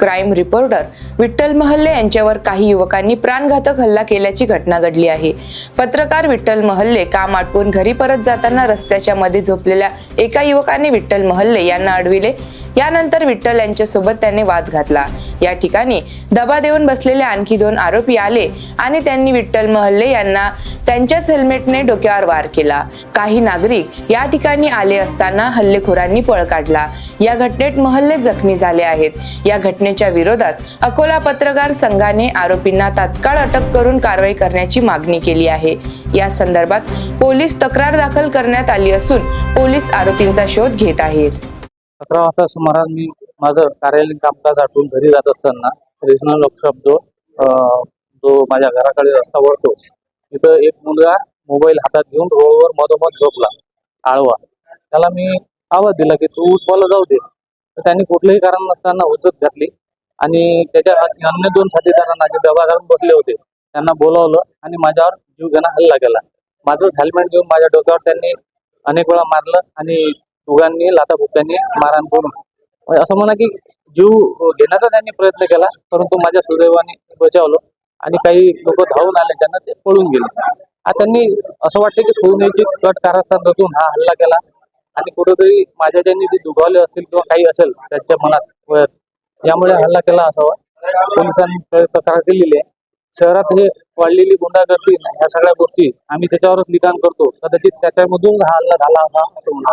Crime reporter Vitthal महल्ले यांच्यावर काही युवकांनी प्राणघातक हल्ला केल्याची घटना घडली आहे. पत्रकार विठ्ठल महल्ले काम आटपून घरी परत जाताना रस्त्याच्या मध्ये झोपलेल्या एका युवकाने विठ्ठल महल्ले यांना अडविले. यानंतर विठ्ठल यांच्यासोबत त्याने वाद घातला. या ठिकाणी दबा देऊन बसलेले आणखी दोन आरोपी आले आणि त्यांनी विठ्ठल महल्ले यांना त्यांच्याच हेल्मेटने डोक्यावर वार केला. काही नागरिक या ठिकाणी आले असताना हल्लेखोरांनी पळ काढला. या घटनेत महल्ले जखमी झाले आहेत. या घटनेच्या विरोधात अकोला पत्रकार संघाने आरोपींना तात्काळ अटक करून कारवाई करण्याची मागणी केली आहे. या संदर्भात पोलीस तक्रार दाखल करण्यात आली असून पोलीस आरोपींचा शोध घेत आहेत. अकरा वाजता सुमारास मी माझं कार्यालयीन कामकाज आटून घरी जात असताना रिजनल वर्कशॉप जो जो माझ्या घराकडे रस्ता वळतो तिथं एक मुलगा मोबाईल हातात घेऊन रोडवर मधोमध झोपला. आळवा. त्याला मी आवाज दिला की तू उठ जाऊ दे. तर त्यांनी कुठलंही कारण नसताना उजत घातली आणि त्याच्या अन्य दोन साथीदारांना जे दबा घालून बसले होते त्यांना बोलावलं आणि माझ्यावर जीव घेणं हल्ला केला. माझंच हेल्मेट घेऊन माझ्या डोक्यावर त्यांनी अनेक वेळा मारलं आणि दोघांनी लाथाबुक्यांनी मारहाण करून. असं म्हणा की जीव घेण्याचा त्यांनी प्रयत्न केला परंतु माझ्या सुदैवाने बचावलं. आणि काही लोक धावून आले त्यांना ते पळून गेले. आता त्यांनी असं वाटतं की सुनियोजित कट कारस्थान रचून हा हल्ला केला. आणि कुठेतरी माझ्या ज्यांनी ते दुगावले असतील किंवा काही असेल त्यांच्या मनात यामुळे हल्ला केला असावा. पोलिसांनी तक्रार केलेली आहे. शहरात हे वाढलेली गुंडागर्दी ह्या सगळ्या गोष्टी आम्ही त्याच्यावरच लिखाण करतो. कदाचित त्याच्यामधून हा हल्ला झाला असा असं म्हणा